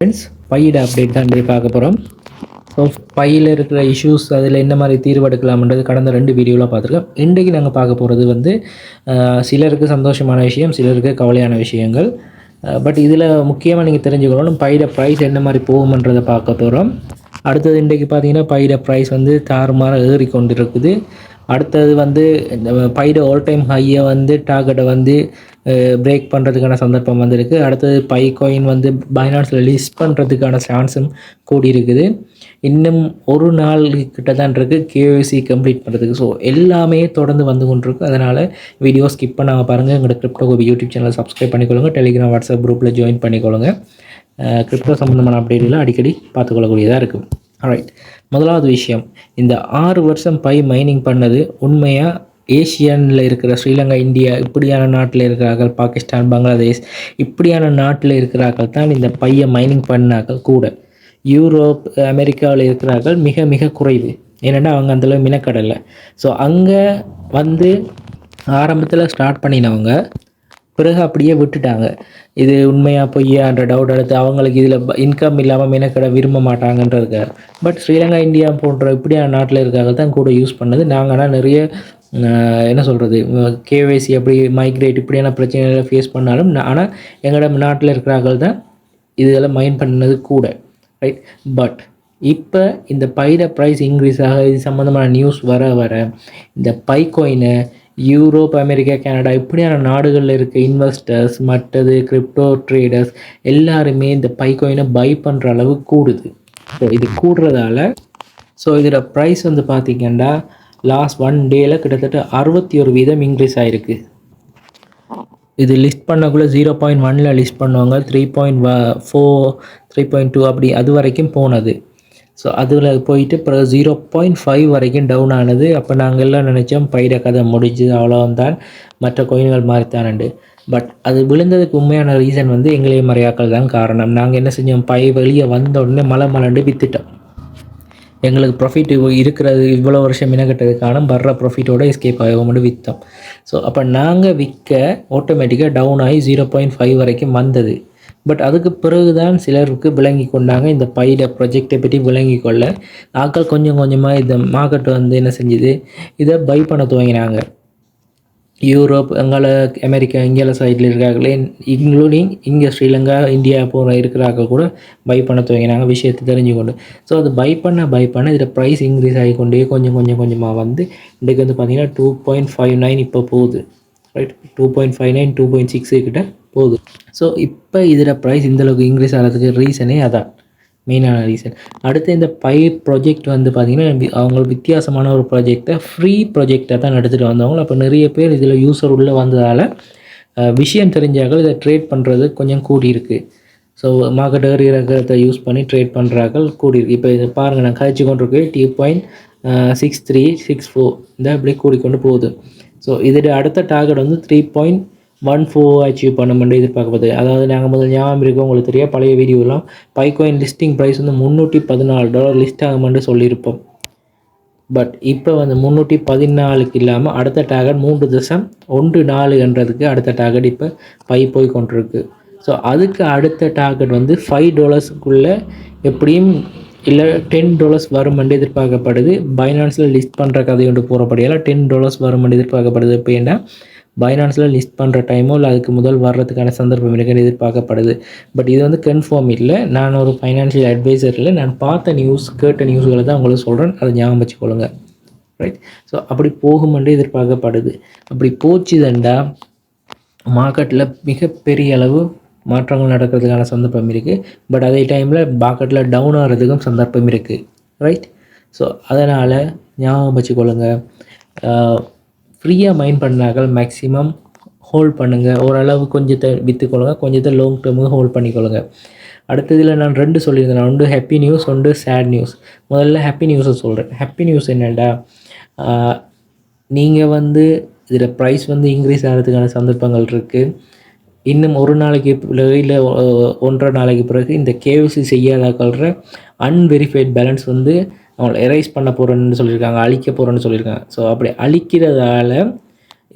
Friends பையிட update தான் இன்றைக்கு பார்க்க போகிறோம் ஸோ பையில் இருக்கிற இஷ்யூஸ் அதில் என்ன மாதிரி தீர்வு எடுக்கலாம்ன்றது கடந்த ரெண்டு வீடியோவில் பார்த்துருக்கோம். இன்றைக்கு நாங்கள் பார்க்க போகிறது வந்து சிலருக்கு சந்தோஷமான விஷயம் சிலருக்கு கவலையான விஷயங்கள். பட் இதில் முக்கியமாக நீங்கள் தெரிஞ்சுக்கணும் பையிட ப்ரைஸ் என்ன மாதிரி போகும்ன்றதை பார்க்க போகிறோம் அடுத்தது இன்றைக்கு பார்த்தீங்கன்னா பையிட ப்ரைஸ் வந்து தாறுமாற ஏறி கொண்டு இருக்குது அடுத்தது வந்து இந்த பைட ஆல் டைம் ஹையை வந்து டார்கெட்டை வந்து பிரேக் பண்ணுறதுக்கான சந்தர்ப்பம் வந்திருக்கு. அடுத்தது பை காயின் வந்து பைனான்ஸில் லிஸ்ட் பண்ணுறதுக்கான சான்ஸும் கூடி இருக்குது இன்னும் ஒரு நாள் கிட்ட தான் இருக்குது கேஒசி கம்ப்ளீட் பண்ணுறதுக்கு ஸோ எல்லாமே தொடர்ந்து வந்து கொண்டிருக்கு. அதனால் வீடியோ ஸ்கிப் பண்ணாமல் பாருங்கள் எங்களோட கிரிப்டோ கோபி யூடியூப் சேனலை சப்ஸ்கிரைப் பண்ணிக்கொள்ளுங்க. டெலிகிராம் வாட்ஸ்அப் குரூப்பில் ஜாயின் பண்ணிக்கொள்ளுங்க. கிரிப்டோ சம்மந்தமான அப்டேட்லாம் அடிக்கடி பார்த்துக்கொள்ளக்கூடியதாக இருக்குது ரைட் முதலாவது விஷயம். இந்த ஆறு வருஷம் பை மைனிங் பண்ணது உண்மையாக ஏஷியனில் இருக்கிற ஸ்ரீலங்கா இந்தியா இப்படியான நாட்டில் இருக்கிறார்கள் பாகிஸ்தான் பங்களாதேஷ் இப்படியான நாட்டில் இருக்கிறார்கள் தான் இந்த பையை மைனிங் பண்ணார்கள் கூட. யூரோப் அமெரிக்காவில் இருக்கிறார்கள் மிக மிக குறைவு. ஏன்னா அவங்க அந்தளவு மினக்கடலை. ஸோ அங்கே வந்து ஆரம்பத்தில் ஸ்டார்ட் பண்ணினவங்க பிறகு அப்படியே விட்டுட்டாங்க. இது உண்மையா பொய்யான்ற டவுட் எடுத்து அவங்களுக்கு இதில் இன்கம் இல்லாமல் மெனக்கடை விரும்ப மாட்டாங்கன்றதுக்கு பட் ஸ்ரீலங்கா இந்தியா போன்ற இப்படியான நாட்டில் இருக்காங்க தான் கூட யூஸ் பண்ணது. நாங்கள் ஆனால் நிறைய என்ன சொல்கிறது கேவைசி அப்படி மைக்ரேட் இப்படியான பிரச்சனைகளை ஃபேஸ் பண்ணாலும் ஆனால் எங்களோட நாட்டில் இருக்கிறார்கள் தான் இதெல்லாம் மைண்ட் பண்ணது கூட. ரைட் பட் இப்போ இந்த பைட ப்ரைஸ் இன்க்ரீஸ் ஆக இது சம்மந்தமான நியூஸ் வர வர இந்த பை கோயினை யூரோப் அமெரிக்கா கனடா இப்படியான நாடுகளில் இருக்க இன்வெஸ்டர்ஸ் மற்றது கிரிப்டோ ட்ரேடர்ஸ் எல்லாருமே இந்த பைக்கோயினை பை பண்ணுற அளவு கூடுது. ஸோ இது கூடுறதால ஸோ இதோட ப்ரைஸ் வந்து பார்த்திங்கன்னா லாஸ்ட் ஒன் டேயில் கிட்டத்தட்ட அறுபத்தி ஒரு வீதம் இன்க்ரீஸ் ஆகிருக்கு இது லிஸ்ட் பண்ணக்குள்ளே ஜீரோ பாயிண்ட் ஒனில் லிஸ்ட் பண்ணுவாங்க. Three point four three point two அப்படி அது வரைக்கும் போனது. ஸோ அதில் போயிட்டு பிறகு ஜீரோ பாயிண்ட் ஃபைவ் வரைக்கும் டவுன் ஆனது. அப்போ நாங்கள் எல்லாம் நினச்சோம் பயிர கதை முடிஞ்சது அவ்வளோந்தான் மற்ற கோயில்கள் மாறித்தானுண்டு பட் அது விழுந்ததுக்கு உண்மையான ரீசன் வந்து எங்களே மறையாக்கள் தான் காரணம். நாங்கள் என்ன செஞ்சோம்? பை வெளியே வந்த உடனே மலை மலண்டு வித்துட்டோம். எங்களுக்கு ப்ராஃபிட் இருக்கிறது இவ்வளோ வருஷம் மினக்கட்டதுக்கான வர்ற ப்ராஃபிட்டோட எஸ்கேப் ஆகும்னு விற்றோம் ஸோ அப்போ நாங்கள் விற்க ஆட்டோமேட்டிக்காக டவுன் ஆகி ஜீரோ பாயிண்ட் ஃபைவ் வரைக்கும் வந்தது. பட் அதுக்கு பிறகு தான் சிலருக்கு விளங்கி கொண்டாங்க. இந்த பைட ப்ரொஜெக்டை பற்றி விளங்கி கொள்ள. ஆட்கள் கொஞ்சம் கொஞ்சமாக இந்த மார்க்கெட் வந்து என்ன செஞ்சுது? இதை பை பண்ண துவங்கினாங்க. யூரோப் அங்கால அமெரிக்கா இங்கேல சைடில் இருக்காங்களே இன்க்ளூடிங் இங்கே ஸ்ரீலங்கா இந்தியா போகிற இருக்கிறார்கள் கூட பை பண்ண துவங்கினாங்க. விஷயத்தை தெரிஞ்சுக்கொண்டு ஸோ அது பை பண்ண பை பண்ண இதில் ப்ரைஸ் இன்க்ரீஸ் ஆகிக்கொண்டே கொஞ்சம் கொஞ்சம் கொஞ்சமாக வந்து இன்றைக்கு வந்து பார்த்திங்கன்னா டூ பாயிண்ட் ஃபைவ் நைன் இப்போ போகுது. Right two point five nine two point six கிட்ட போகுது. ஸோ இப்போ இதில் ப்ரைஸ் இந்தளவுக்கு இன்க்ரீஸ் ஆகிறதுக்கு ரீசனே அதான். மெயினான ரீசன் அடுத்து இந்த பை ப்ராஜெக்ட் வந்து பார்த்திங்கன்னா அவங்களுக்கு அவங்க வித்தியாசமான ஒரு ப்ராஜெக்டை ஃப்ரீ ப்ராஜெக்டாக தான் எடுத்துகிட்டு வந்தவங்க. அப்போ நிறைய பேர் இதில் யூஸர் உள்ளே வந்ததால் விஷயம் தெரிஞ்சாக்கள் இதை ட்ரேட் பண்ணுறது கொஞ்சம் கூடியிருக்கு. ஸோ மார்க்கெட் ஏறி யூஸ் பண்ணி ட்ரேட் பண்ணுறாக்கள் கூடியிருக்கு. இப்போ இதை பாருங்கள் நான் கழிச்சு கொண்டு இருக்கு two point six three six four இந்த அப்படியே கூடிக்கொண்டு போகுது. ஸோ இதோட அடுத்த டார்கெட் வந்து three point one four achieve பண்ண முடியும் எதிர்பார்க்கப்படுது. அதாவது நாங்கள் முதல் ஞாபகம் இருக்கு உங்களுக்கு தெரியும் பழைய வீடியோலாம் பைக்கோயின் லிஸ்டிங் ப்ரைஸ் வந்து முந்நூற்றி பதினாலு டாலர் லிஸ்ட் ஆகுமென்று சொல்லியிருப்போம். பட் இப்போ வந்து முந்நூற்றி பதினாலுக்கு இல்லாமல் அடுத்த டார்கெட் மூன்று தசம் ஒன்று நாலு என்றதுக்கு அடுத்த டார்கெட் இப்போ பை போய் கொண்டிருக்கு. ஸோ அதுக்கு அடுத்த டார்கெட் வந்து ஃபைவ் டாலர்ஸுக்குள்ளே எப்படியும் இல்லை டென் டாலர்ஸ் வரும் என்று எதிர்பார்க்கப்படுது. பைனான்ஸில் லிஸ்ட் பண்ணுற கதை ஒன்று போகிறபடியால் டென் டாலர்ஸ் வரும் என்று எதிர்பார்க்கப்படுது. இப்போ ஏன்னா பைனான்ஸில் லிஸ்ட் பண்ணுற டைமோ இல்லை அதுக்கு முதல் வர்றதுக்கான சந்தர்ப்பம் இருக்குன்னு எதிர்பார்க்கப்படுது. பட் இது வந்து கன்ஃபார்ம் இல்லை. நான் ஒரு ஃபைனான்ஷியல் அட்வைசர் இல்லை. நான் பார்த்த நியூஸ் கேட்ட நியூஸ்களை தான் உங்களுக்கு சொல்கிறேன் அதை ஞாபகம் வச்சுக்கொள்ளுங்க. ரைட் ஸோ அப்படி போகுமென்று எதிர்பார்க்கப்படுது. அப்படி போச்சுதண்டா மார்க்கெட்டில் மிகப்பெரிய அளவு மாற்றங்கள் நடக்கிறதுக்கான சந்தர்ப்பம் இருக்குது பட் அதே டைமில் மார்க்கெட்டில் டவுன் ஆகிறதுக்கும் சந்தர்ப்பம் இருக்குது ரைட் ஸோ அதனால் ஞாபகம் வச்சுக்கொள்ளுங்கள் ஃப்ரீயாக மைண்ட் பண்ணார்கள். மேக்ஸிமம் ஹோல்ட் பண்ணுங்கள் ஓரளவு கொஞ்சத்தை விற்றுக்கொள்ளுங்க கொஞ்சத்தை லாங் டேர்முக்கு ஹோல்ட் பண்ணிக்கொள்ளுங்க. அடுத்ததில் நான் ரெண்டு சொல்லியிருந்தேன். ஒன்று ஹாப்பி நியூஸ் ஒன்று சேட் நியூஸ் முதல்ல ஹாப்பி நியூஸை சொல்கிறேன் ஹாப்பி நியூஸ் என்னென்னா நீங்கள் வந்து இதில் ப்ரைஸ் வந்து இன்க்ரீஸ் ஆகிறதுக்கான சந்தர்ப்பங்கள் இருக்குது இன்னும் ஒரு நாளைக்கு பிறகு இல்லை ஒன்றரை நாளைக்கு பிறகு இந்த கேவிசி செய்யாதாக்கள்ற அன்வெரிஃபைட் பேலன்ஸ் வந்து அவங்கள எரைஸ் பண்ண போகிறேன்னு சொல்லியிருக்காங்க அழிக்க போகிறேன்னு சொல்லியிருக்காங்க. ஸோ அப்படி அழிக்கிறதால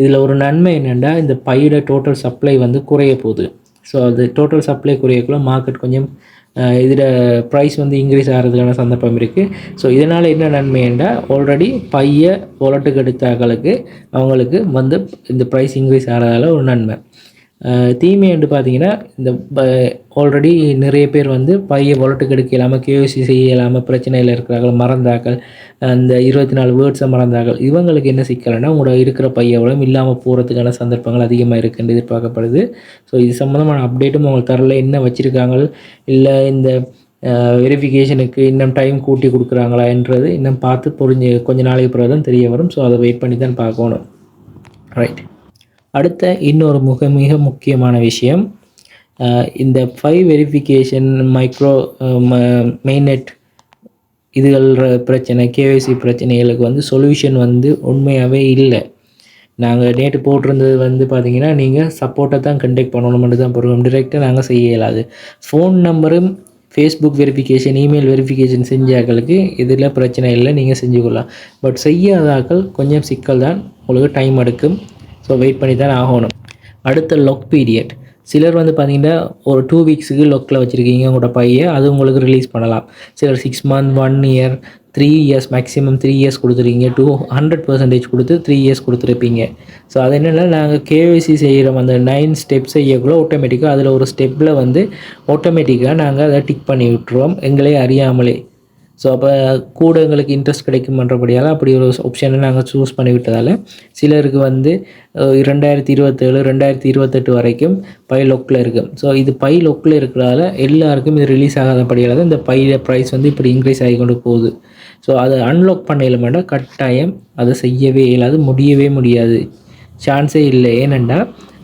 இதில் ஒரு நன்மை என்னென்னா இந்த பையோட டோட்டல் சப்ளை வந்து குறைய போகுது. ஸோ அது டோட்டல் சப்ளை குறையக்குள்ள மார்க்கெட் கொஞ்சம் இதில் ப்ரைஸ் வந்து இன்க்ரீஸ் ஆகிறதுக்கான சந்தர்ப்பம் இருக்குது ஸோ இதனால் என்ன நன்மைண்டா ஆல்ரெடி பைய ஒலட்டுக்கு எடுத்தாக்களுக்கு அவங்களுக்கு வந்து இந்த ப்ரைஸ் இன்க்ரீஸ் ஆகிறதால ஒரு நன்மை. தீமை என்று பார்த்தீங்கன்னா இந்த ஆல்ரெடி நிறைய பேர் வந்து பையை ஒலட்டுக்கு எடுக்க இல்லாமல் கேஓசி செய்ய இல்லாமல் பிரச்சனையில் இருக்கிறார்கள் மறந்தாக்கள் அந்த இருபத்தி நாலு வேர்ட்ஸை மறந்தாக்கள் இவங்களுக்கு என்ன சிக்கலைன்னா உங்களோட இருக்கிற பையவளம் இல்லாமல் போகிறதுக்கான சந்தர்ப்பங்கள் அதிகமாக இருக்குன்னு எதிர்பார்க்கப்படுது. ஸோ இது சம்மந்தமான அப்டேட்டும் உங்களுக்கு தரல என்ன வச்சுருக்காங்க இல்லை இந்த வெரிஃபிகேஷனுக்கு இன்னும் டைம் கூட்டி கொடுக்குறாங்களா என்றது இன்னும் பார்த்து புரிஞ்சு கொஞ்சம் நாளைக்கு பிறகு தான் தெரிய வரும். ஸோ அதை வெயிட் பண்ணி தான் பார்க்கணும். ரைட் அடுத்த இன்னொரு மிக மிக முக்கியமான விஷயம் இந்த ஃபைவ் வெரிஃபிகேஷன் மைக்ரோ மெயின்நெட் இதுகள் பிரச்சனை கேவைசி பிரச்சனைகளுக்கு வந்து சொல்யூஷன் வந்து உண்மையாகவே இல்லை. நாங்கள் நேற்று போட்டிருந்தது வந்து பார்த்தீங்கன்னா நீங்கள் சப்போர்ட்டை தான் கண்டெக்ட் பண்ணணும்னு தான் போடுவோம் டிரெக்டாக நாங்கள் செய்ய இயலாது. ஃபோன் நம்பரும் ஃபேஸ்புக் வெரிஃபிகேஷன் இமெயில் வெரிஃபிகேஷன் செஞ்சாக்களுக்கு இதில் பிரச்சனை இல்லை. நீங்கள் செஞ்சுக்கொள்ளலாம். பட் செய்யாதாக்கள் கொஞ்சம் சிக்கல் தான் உங்களுக்கு டைம் எடுக்கும். ஸோ வெயிட் பண்ணி தான் ஆகணும். அடுத்த லொக் பீரியட் சிலர் வந்து பார்த்தீங்கன்னா ஒரு டூ வீக்ஸுக்கு லொக்கில் வச்சுருக்கீங்க உங்களோட பையை அது உங்களுக்கு ரிலீஸ் பண்ணலாம். சிலர் six month one year three years maximum three years கொடுத்துருக்கீங்க. டூ ஹண்ட்ரட் பர்சன்டேஜ் கொடுத்து த்ரீ இயர்ஸ் கொடுத்துருப்பீங்க. ஸோ அது என்னென்னா நாங்கள் கேஒய்சி செய்கிற அந்த நைன் ஸ்டெப்ஸ் செய்யக்குள்ள ஆட்டோமேட்டிக்காக அதில் ஒரு ஸ்டெப்பில் வந்து ஆட்டோமேட்டிக்காக நாங்கள் அதை டிக் பண்ணி விட்டுருவோம். எங்களே அறியாமலே. ஸோ அப்போ கூட எங்களுக்கு இன்ட்ரெஸ்ட் கிடைக்குமன்றபடியால் அப்படி ஒரு ஆப்ஷனை நாங்கள் சூஸ் பண்ணி விட்டதால் சிலருக்கு வந்து ரெண்டாயிரத்தி இருபத்தேழு ரெண்டாயிரத்தி இருபத்தெட்டு வரைக்கும் பை லொக்கில் இருக்கும் ஸோ இது பை லொக்கில் இருக்கிறதால எல்லாருக்கும் இது ரிலீஸ் ஆகாதபடியால் தான் இந்த பையில ப்ரைஸ் வந்து இப்படி இன்க்ரீஸ் ஆகி கொண்டு போகுது. ஸோ அதை அன்லாக் பண்ண இல்லாமல் கட்டாயம் அதை செய்யவே இல்லாது முடியவே முடியாது. சான்ஸே இல்லை. ஏனெண்டா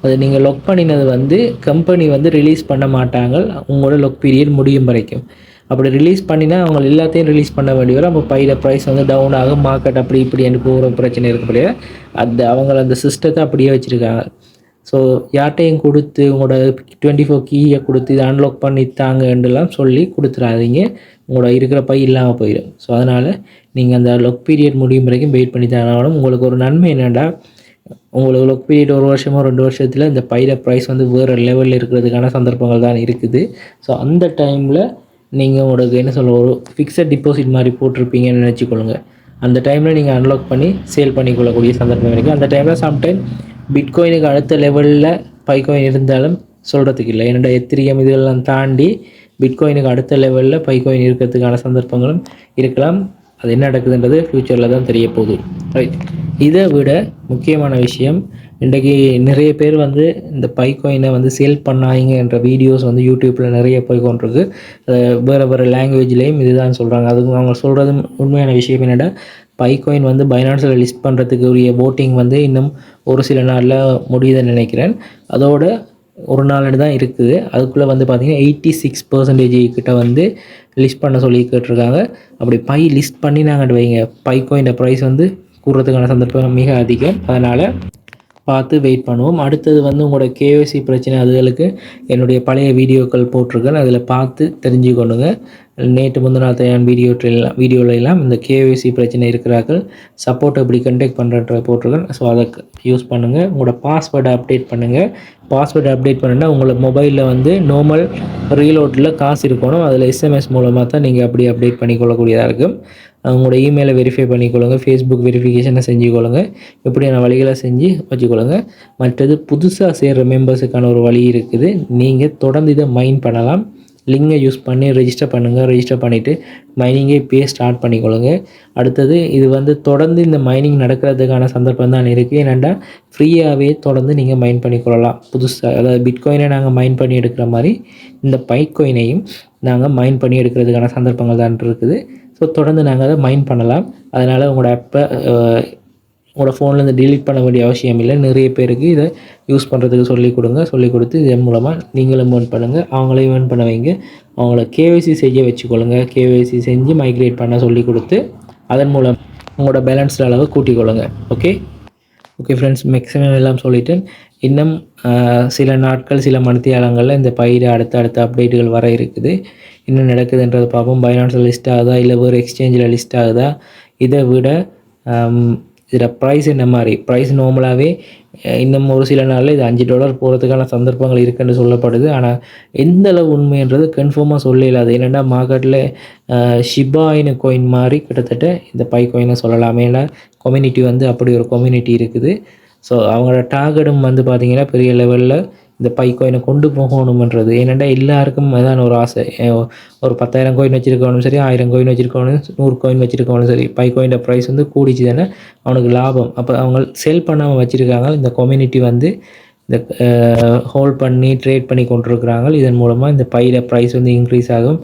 அது நீங்கள் லொக் பண்ணினது வந்து கம்பெனி வந்து ரிலீஸ் பண்ண மாட்டாங்க. உங்களோட லொக் பீரியட் முடியும் வரைக்கும். அப்படி ரிலீஸ் பண்ணினா அவங்க எல்லாத்தையும் ரிலீஸ் பண்ண வேண்டி வரும் அப்போ பையில ப்ரைஸ் வந்து டவுன் ஆகும் மார்க்கெட் அப்படி இப்படி எனக்கு போகிற பிரச்சனை இருக்கக்கூடிய அந்த அவங்க அந்த சிஸ்டத்தை அப்படியே வச்சுருக்காங்க. ஸோ யார்கிட்டையும் கொடுத்து உங்களோட டுவெண்ட்டி ஃபோர் கீயை கொடுத்து இதை அன்லாக் பண்ணி தாங்கன்றலாம் சொல்லி கொடுத்துடாதீங்க உங்களோட இருக்கிற பை இல்லாமல் போயிடும் ஸோ அதனால் நீங்கள் அந்த லொக் பீரியட் முடியும் வரைக்கும் வெயிட் பண்ணி தானாலும் உங்களுக்கு ஒரு நன்மை என்னென்னா உங்களுக்கு லொக் பீரியட் ஒரு வருஷமோ ரெண்டு வருஷத்தில் இந்த பையில ப்ரைஸ் வந்து வேறு லெவலில் இருக்கிறதுக்கான சந்தர்ப்பங்கள் தான் இருக்குது. ஸோ அந்த டைமில் நீங்கள் உங்களுக்கு என்ன சொல்ல ஒரு ஃபிக்ஸட் டிபாசிட் மாதிரி போட்டிருப்பீங்கன்னு நினச்சிக்கொள்ளுங்க. அந்த டைமில் நீங்கள் அன்லாக் பண்ணி சேல் பண்ணிக்கொள்ளக்கூடிய சந்தர்ப்பம் இருக்குது அந்த டைமில் சம்டைம் பிட்காயினுக்கு அடுத்த லெவலில் பைகாயின் இருந்தாலும் சொல்கிறதுக்கு இல்லை. என்னோட எத்திரியம் இதெல்லாம் தாண்டி பிட்காயினுக்கு அடுத்த லெவலில் பைகாயின் இருக்கிறதுக்கான சந்தர்ப்பங்களும் இருக்கலாம். அது என்ன நடக்குதுன்றது ஃப்யூச்சரில் தான் தெரிய போகுது. ரைட் இதை விட முக்கியமான விஷயம் இன்றைக்கி நிறைய பேர் வந்து இந்த பைக்கோயினை வந்து சேல் பண்ணாங்க என்ற வீடியோஸ் வந்து யூடியூப்பில் நிறைய போய் கொண்டிருக்கு. வேறு வேறு லாங்குவேஜ்லேயும் இதுதான் சொல்கிறாங்க அதுக்கு அவங்க சொல்கிறது உண்மையான விஷயம் என்னென்னா பைக்கோயின் வந்து பைனான்ஸில் லிஸ்ட் பண்ணுறதுக்கு உரிய ஓட்டிங் வந்து இன்னும் ஒரு சில நாளில் முடியுதுன்னு நினைக்கிறேன். அதோட ஒரு நாளில் தான் இருக்குது. அதுக்குள்ளே வந்து பார்த்திங்கன்னா எயிட்டி சிக்ஸ் பர்சன்டேஜ் கிட்ட வந்து லிஸ்ட் பண்ண சொல்லி கேட்டிருக்காங்க. அப்படி பை லிஸ்ட் பண்ணி நாங்கள் வைங்க பைக்கோயின் ப்ரைஸ் வந்து கூடுறதுக்கான சந்தர்ப்பம் மிக அதிகம். அதனால் பார்த்து வெயிட் பண்ணுவோம். அடுத்தது வந்து உங்களோட கேஒசி பிரச்சனை அதுகளுக்கு என்னுடைய பழைய வீடியோக்கள் போட்டிருக்கேன். அதில் பார்த்து தெரிஞ்சுக்கொண்டுங்க நேற்று முந்தினால் தயான் வீடியோ வீடியோவில் எல்லாம் இந்த கேஒசி பிரச்சனை இருக்கிறார்கள். சப்போர்ட் எப்படி கண்டெக்ட் பண்ணுறன்ற போட்டிருக்கேன். ஸோ அதை யூஸ் பண்ணுங்கள் உங்களோட பாஸ்வேர்டை அப்டேட் பண்ணுங்கள் பாஸ்வேர்டு அப்டேட் பண்ணுன்னா உங்களை மொபைலில் வந்து நார்மல் ரீலோட்டில் காசு இருக்கணும். அதில் எஸ்எம்எஸ் மூலமாக தான் நீங்கள் அப்படி அப்டேட் பண்ணிக்கொள்ளக்கூடியதாக இருக்கும். உங்களோட இமெயிலை வெரிஃபை பண்ணிக்கொள்ளுங்க. ஃபேஸ்புக் வெரிஃபிகேஷனை செஞ்சுக்கொள்ளுங்க. இப்படியான வழிகளை செஞ்சு வச்சுக்கொள்ளுங்க. மற்றது புதுசாக சேர்கிற மெம்பர்ஸுக்கான ஒரு வழி இருக்குது. நீங்கள் தொடர்ந்து இதை மைண்ட் பண்ணலாம். லிங்கை யூஸ் பண்ணி ரெஜிஸ்டர் பண்ணுங்கள் ரெஜிஸ்டர் பண்ணிவிட்டு மைனிங்கே இப்போயே ஸ்டார்ட் பண்ணிக்கொள்ளுங்க. அடுத்தது இது வந்து தொடர்ந்து இந்த மைனிங் நடக்கிறதுக்கான சந்தர்ப்பம் தான் இருக்குது ஏன்னாண்டா ஃப்ரீயாகவே தொடர்ந்து நீங்கள் மைன் பண்ணிக்கொள்ளலாம். புதுசாக அதாவது பிட்காயினை நாங்கள் மைன் பண்ணி எடுக்கிற மாதிரி இந்த பைக்கோயினையும் நாங்கள் மைன் பண்ணி எடுக்கிறதுக்கான சந்தர்ப்பங்கள் தான் இருக்குது. ஸோ தொடர்ந்து நாங்கள் அதை மைண்ட் பண்ணலாம். அதனால் உங்களோட ஆப்பை உங்களோட ஃபோன்லேருந்து டெலீட் பண்ண வேண்டிய அவசியம் இல்லை. நிறைய பேருக்கு இதை யூஸ் பண்ணுறதுக்கு சொல்லிக் கொடுங்க. சொல்லிக் கொடுத்து இதன் மூலமாக நீங்களும் ஏர்ன் பண்ணுங்கள் அவங்களையும் ஏர்ன் பண்ண வைங்க. அவங்கள கேவைசி செய்ய வச்சுக்கொள்ளுங்க. கேவைசி செஞ்சு மைக்ரேட் பண்ண சொல்லிக் கொடுத்து அதன் மூலம் உங்களோட பேலன்ஸ்டு அளவு கூட்டிக்கொள்ளுங்க ஓகே ஓகே ஃப்ரெண்ட்ஸ் மேக்ஸிமம் எல்லாம் சொல்லிவிட்டேன் இன்னும் சில நாட்கள் சில மணித்தியாலங்களில் இந்த பயிர் அடுத்த அடுத்த அப்டேட்டுகள் வர இருக்குது. என்ன நடக்குதுன்றதை பார்ப்போம். பைனான்ஸில் லிஸ்ட் ஆகுதா? இல்லை ஒரு எக்ஸ்சேஞ்சில் லிஸ்ட் ஆகுதா? இதை விட இதில் ப்ரைஸ் என்ன மாதிரி? ப்ரைஸ் நார்மலாகவே இன்னும் ஒரு சில நாளில் இது அஞ்சு டாலர் போகிறதுக்கான சந்தர்ப்பங்கள் இருக்குன்னு சொல்லப்படுது. ஆனால் எந்த அளவு உண்மைன்றது கன்ஃபார்மாக சொல்ல இல்லாது என்னென்னா மார்க்கெட்டில் ஷிபாயின் கோயின் மாதிரி கிட்டத்தட்ட இந்த பை கோயினை சொல்லலாமே. ஏன்னா கம்யூனிட்டி வந்து அப்படி ஒரு கம்யூனிட்டி இருக்குது. ஸோ அவங்களோட டார்கெட்டும் வந்து பார்த்திங்கன்னா பெரிய லெவலில் இந்த பை கோயினை கொண்டு போகணுமன்றது. ஏனெண்டா எல்லாருக்கும் அதான் ஒரு ஆசை. ஒரு பத்தாயிரம் கோயின் வச்சுருக்கவனும் சரி ஆயிரம் கோயின் வச்சுருக்கவனும் நூறு கோயின் வச்சுருக்கவனும் சரி பை கோயினோட ப்ரைஸ் வந்து கூடிச்சு தானே அவனுக்கு லாபம். அப்போ அவங்க செல் பண்ணாமல் வச்சுருக்காங்க. இந்த கம்யூனிட்டி வந்து இந்த ஹோல்ட் பண்ணி ட்ரேட் பண்ணி கொண்டிருக்கிறாங்க இதன் மூலமாக இந்த பையில் ப்ரைஸ் வந்து இன்க்ரீஸ் ஆகும்.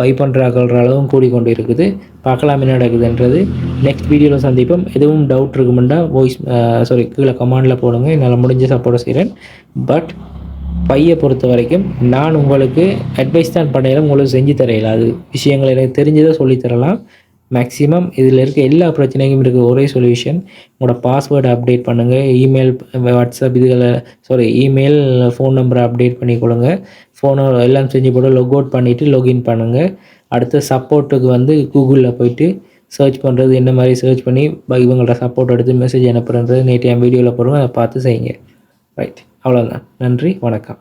பை பண்ணுறாக்கிற அளவும் கூடிக்கொண்டு இருக்குது பார்க்கலாம் என்ன நடக்குதுன்றது. நெக்ஸ்ட் வீடியோவில் சந்திப்போம். எதுவும் டவுட் இருக்குமெண்டா வாய்ஸ் சாரி கீழே கமாண்டில் போடுங்க. என்னால் முடிஞ்ச சப்போர்ட் செய்கிறேன் பட் பையை பொறுத்த வரைக்கும் நான் உங்களுக்கு அட்வைஸ் தான் பண்ணையில உங்களுக்கு செஞ்சு தரையில அது விஷயங்கள் எனக்கு தெரிஞ்சதை சொல்லித் தரலாம். மேக்ஸிமம் இதில் இருக்க எல்லா பிரச்சனைக்கும் இருக்க. ஒரே சொல்யூஷன் உங்களோட பாஸ்வேர்டை அப்டேட் பண்ணுங்கள் இமெயில் வாட்ஸ்அப் இதுகளை சாரி இமெயில் ஃபோன் நம்பரை அப்டேட் பண்ணி கொடுங்க ஃபோனை எல்லாம் செஞ்சு போட்டு லொக் அவுட் பண்ணிவிட்டு login பண்ணுங்கள் அடுத்து சப்போர்ட்டுக்கு வந்து கூகுளில் போயிட்டு சர்ச் பண்ணுறது என்ன மாதிரி சர்ச் பண்ணி இவங்கள்ட்ட சப்போர்ட் எடுத்து மெசேஜ் அனுப்புகிறது நேற்று என் வீடியோவில் போடுங்க அதை பார்த்து செய்யுங்க. ரைட் அவ்வளோதான் நன்றி வணக்கம்.